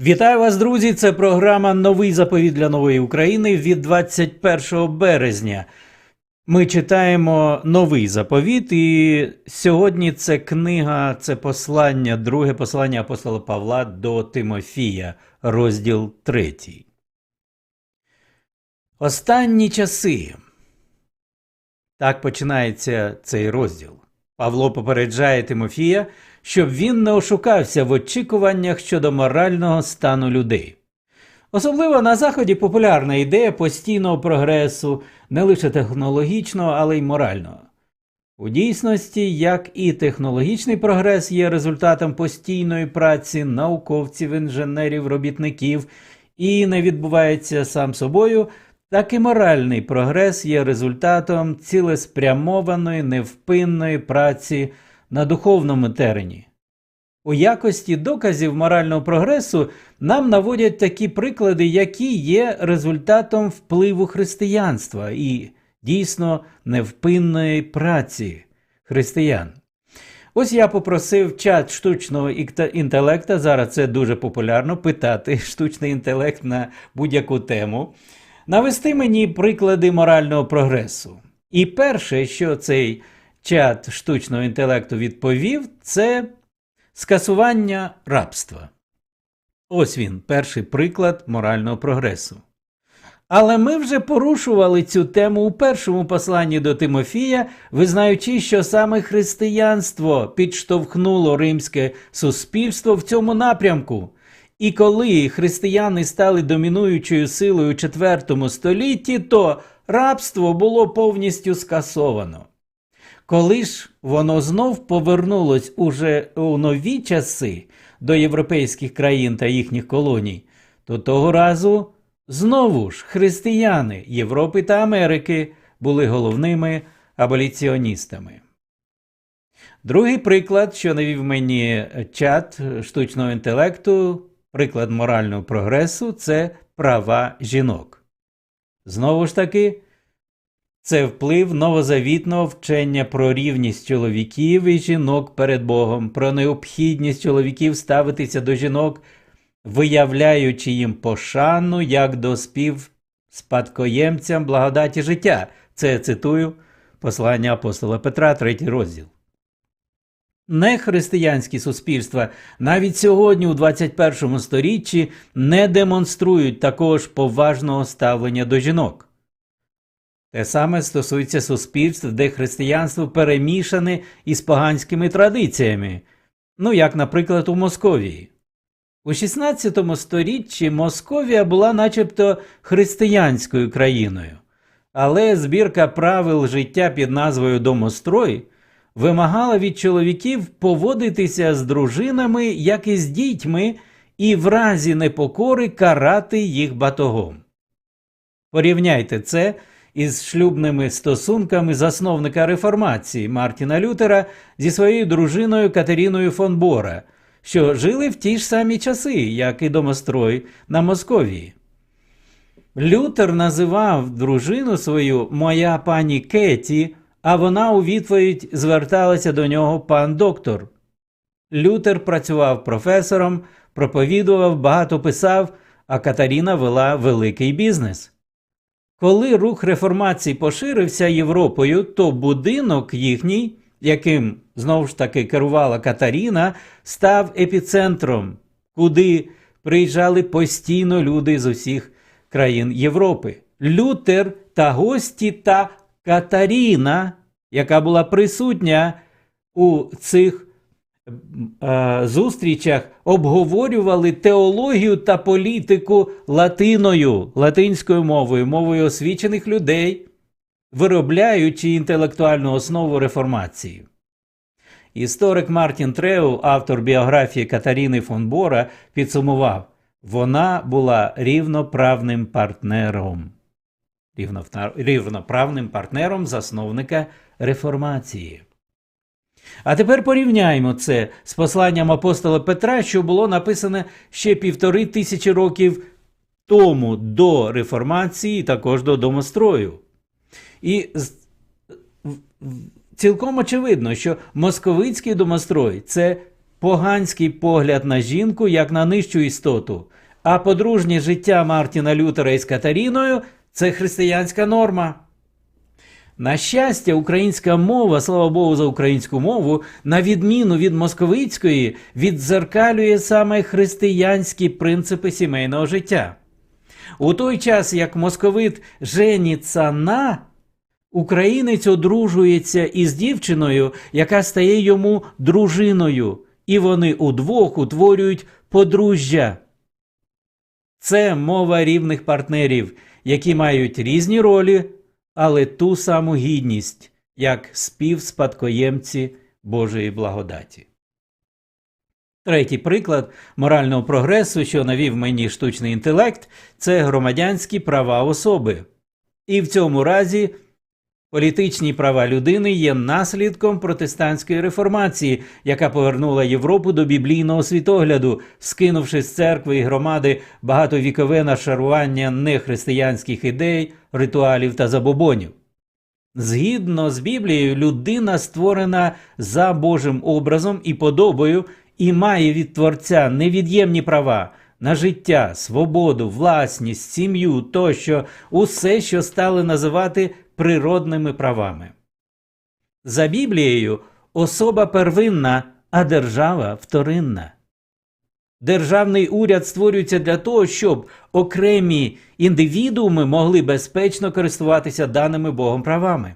Вітаю вас, друзі! Це програма Новий заповіт для нової України від 21 березня. Ми читаємо новий заповіт, і сьогодні це книга, це послання, друге послання апостола Павла до Тимофія, розділ 3. Останні часи. Так починається цей розділ. Павло попереджає Тимофія, щоб він не ошукався в очікуваннях щодо морального стану людей. Особливо на Заході популярна ідея постійного прогресу, не лише технологічного, але й морального. У дійсності, як і технологічний прогрес є результатом постійної праці науковців, інженерів, робітників і не відбувається сам собою, так і моральний прогрес є результатом цілеспрямованої невпинної праці на духовному терені. У якості доказів морального прогресу нам наводять такі приклади, які є результатом впливу християнства і дійсно невпинної праці християн. Ось я попросив чат штучного інтелекта, зараз це дуже популярно питати штучний інтелект на будь-яку тему, навести мені приклади морального прогресу. І перше, що цей чат штучного інтелекту відповів, це скасування рабства. Ось він, перший приклад морального прогресу. Але ми вже порушували цю тему у першому посланні до Тимофія, визнаючи, що саме християнство підштовхнуло римське суспільство в цьому напрямку. І коли християни стали домінуючою силою у IV столітті, то рабство було повністю скасовано. Коли ж воно знов повернулось уже у нові часи до європейських країн та їхніх колоній, то того разу знову ж християни Європи та Америки були головними аболіціоністами. Другий приклад, що навів мені чат штучного інтелекту, приклад морального прогресу, це права жінок. Знову ж таки, це вплив новозавітного вчення про рівність чоловіків і жінок перед Богом, про необхідність чоловіків ставитися до жінок, виявляючи їм пошану як до співспадкоємцям благодаті життя. Це я цитую послання апостола Петра, третій розділ. Нехристиянські суспільства навіть сьогодні, у 21 сторіччі, не демонструють такого ж поважного ставлення до жінок. Те саме стосується суспільств, де християнство перемішане із поганськими традиціями, ну як, наприклад, у Московії. У 16 сторіччі Московія була начебто християнською країною, але збірка правил життя під назвою Домострой вимагала від чоловіків поводитися з дружинами, як і з дітьми, і в разі непокори карати їх батогом. Порівняйте це із шлюбними стосунками засновника реформації Мартіна Лютера зі своєю дружиною Катеріною фон Бора, що жили в ті ж самі часи, як і домострой на Московії. Лютер називав дружину свою моя пані Кеті, а вона у відповідь зверталася до нього пан доктор. Лютер працював професором, проповідував, багато писав, а Катаріна вела великий бізнес. Коли рух реформації поширився Європою, то будинок їхній, яким знову ж таки керувала Катаріна, став епіцентром, куди приїжджали постійно люди з усіх країн Європи. Лютер та гості та Катаріна, яка була присутня у цих зустрічах, обговорювали теологію та політику латиною, латинською мовою, мовою освічених людей, виробляючи інтелектуальну основу реформації. Історик Мартін Треу, автор біографії Катаріни фон Бора, підсумував, вона була рівноправним партнером. Рівноправним партнером засновника реформації. А тепер порівняємо це з посланням апостола Петра, що було написане ще півтори тисячі років тому до реформації, також до домострою. І цілком очевидно, що московицький домострой це поганський погляд на жінку як на нижчу істоту, а подружнє життя Мартіна Лютера із Катаріною це християнська норма. На щастя, українська мова, слава Богу, за українську мову, на відміну від московицької, віддзеркалює саме християнські принципи сімейного життя. У той час, як московит женіться на, українець одружується із дівчиною, яка стає йому дружиною, і вони удвох утворюють подружжя. Це мова рівних партнерів, які мають різні ролі, але ту саму гідність, як співспадкоємці Божої благодаті. Третій приклад морального прогресу, що навів мені штучний інтелект, це громадянські права особи. І в цьому разі політичні права людини є наслідком протестантської реформації, яка повернула Європу до біблійного світогляду, скинувши з церкви і громади багатовікове нашарування нехристиянських ідей, ритуалів та забобонів. Згідно з Біблією, людина створена за Божим образом і подобою і має від Творця невід'ємні права на життя, свободу, власність, сім'ю тощо усе, що стали називати природними правами. За Біблією особа первинна, а держава вторинна. Державний уряд створюється для того, щоб окремі індивідууми могли безпечно користуватися даними Богом правами.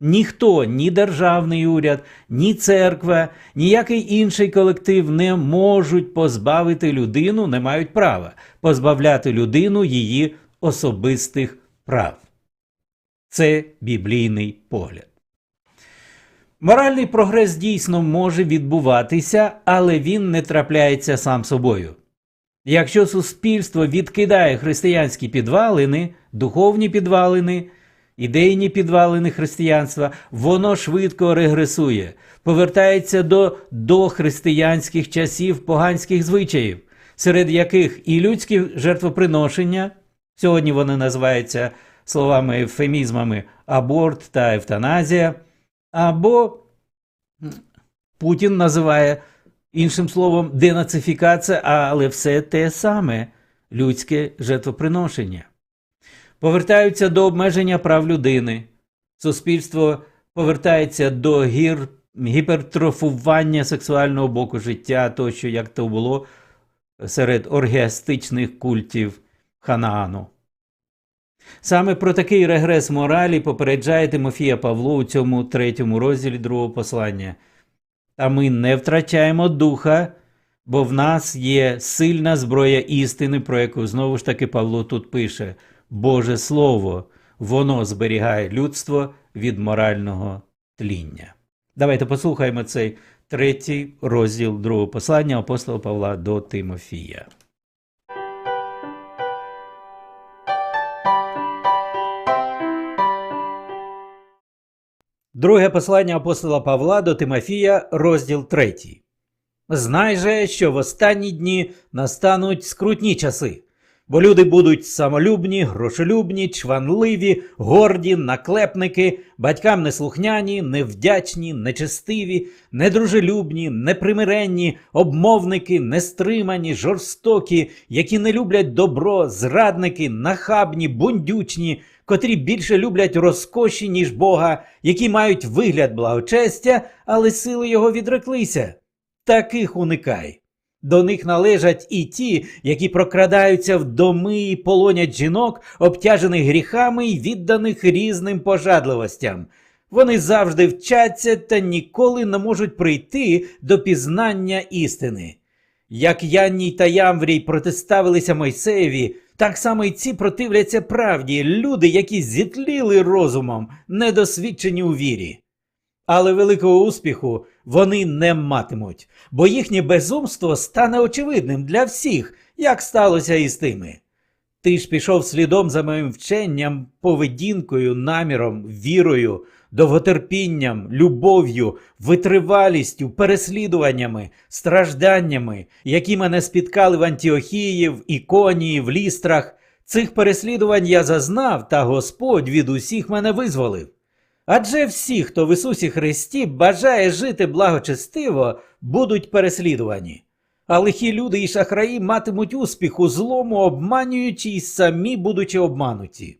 Ніхто, ні державний уряд, ні церква, ніякий інший колектив не можуть позбавити людину, не мають права позбавляти людину її особистих прав. Це біблійний погляд. Моральний прогрес дійсно може відбуватися, але він не трапляється сам собою. Якщо суспільство відкидає християнські підвалини, духовні підвалини, ідейні підвалини християнства, воно швидко регресує, повертається до дохристиянських часів поганських звичаїв, серед яких і людські жертвоприношення, сьогодні вони називаються словами ефемізмами аборт та евтаназія, або Путін називає іншим словом денацифікація, але все те саме людське жертвоприношення. Повертаються до обмеження прав людини. Суспільство повертається до гір, гіпертрофування сексуального боку життя, тощо як то було серед оргіастичних культів Ханаану. Саме про такий регрес моралі попереджає Тимофія Павло у цьому третьому розділі другого послання. Та ми не втрачаємо духа, бо в нас є сильна зброя істини, про яку знову ж таки Павло тут пише: Боже Слово, воно зберігає людство від морального тління. Давайте послухаємо цей третій розділ другого послання апостола Павла до Тимофія. Друге послання апостола Павла до Тимофія, розділ 3. Знай же, що в останні дні настануть скрутні часи, бо люди будуть самолюбні, грошолюбні, чванливі, горді, наклепники, батькам неслухняні, невдячні, нечестиві, недружелюбні, непримиренні, обмовники, нестримані, жорстокі, які не люблять добро, зрадники, нахабні, бундючні, котрі більше люблять розкоші, ніж Бога, які мають вигляд благочестя, але сили його відреклися. Таких уникай. До них належать і ті, які прокрадаються в доми і полонять жінок, обтяжених гріхами і відданих різним пожадливостям. Вони завжди вчаться та ніколи не можуть прийти до пізнання істини. Як Янній та Ямврій протиставилися Мойсеєві, так само й ці противляться правді, люди, які зітліли розумом, недосвідчені у вірі. Але великого успіху вони не матимуть, бо їхнє безумство стане очевидним для всіх, як сталося і з тими. Ти ж пішов слідом за моїм вченням, поведінкою, наміром, вірою, довготерпінням, любов'ю, витривалістю, переслідуваннями, стражданнями, які мене спіткали в Антіохії, в Іконії, в лістрах. Цих переслідувань я зазнав, та Господь від усіх мене визволив. Адже всі, хто в Ісусі Христі бажає жити благочестиво, будуть переслідувані. А лихі люди і шахраї матимуть успіх у злому, обманюючи й самі будучи обмануті.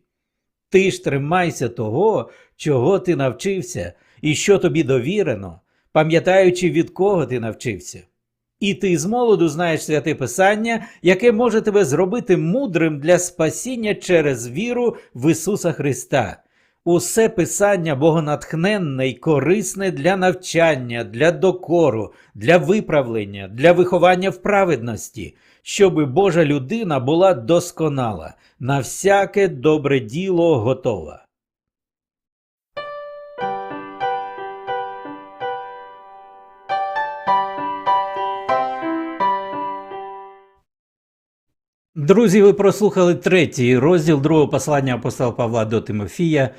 Ти ж тримайся того, чого ти навчився, і що тобі довірено, пам'ятаючи, від кого ти навчився. І ти з молоду знаєш святе Писання, яке може тебе зробити мудрим для спасіння через віру в Ісуса Христа. Усе писання богонатхненне й корисне для навчання, для докору, для виправлення, для виховання в праведності, щоби Божа людина була досконала, на всяке добре діло готова. Друзі, ви прослухали третій розділ другого послання апостола Павла до Тимофія.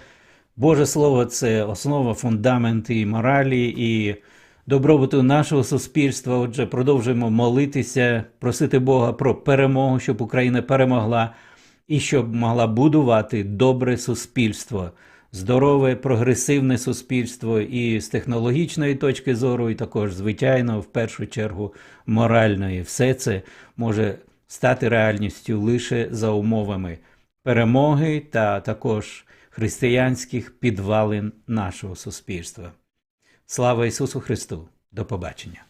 Боже Слово це основа, фундамент і моралі, і добробуту нашого суспільства. Отже, продовжуємо молитися, просити Бога про перемогу, щоб Україна перемогла і щоб могла будувати добре суспільство, здорове, прогресивне суспільство і з технологічної точки зору, і також, звичайно, в першу чергу моральної. Все це може стати реальністю лише за умовами перемоги та також християнських підвалин нашого суспільства. Слава Ісусу Христу! До побачення!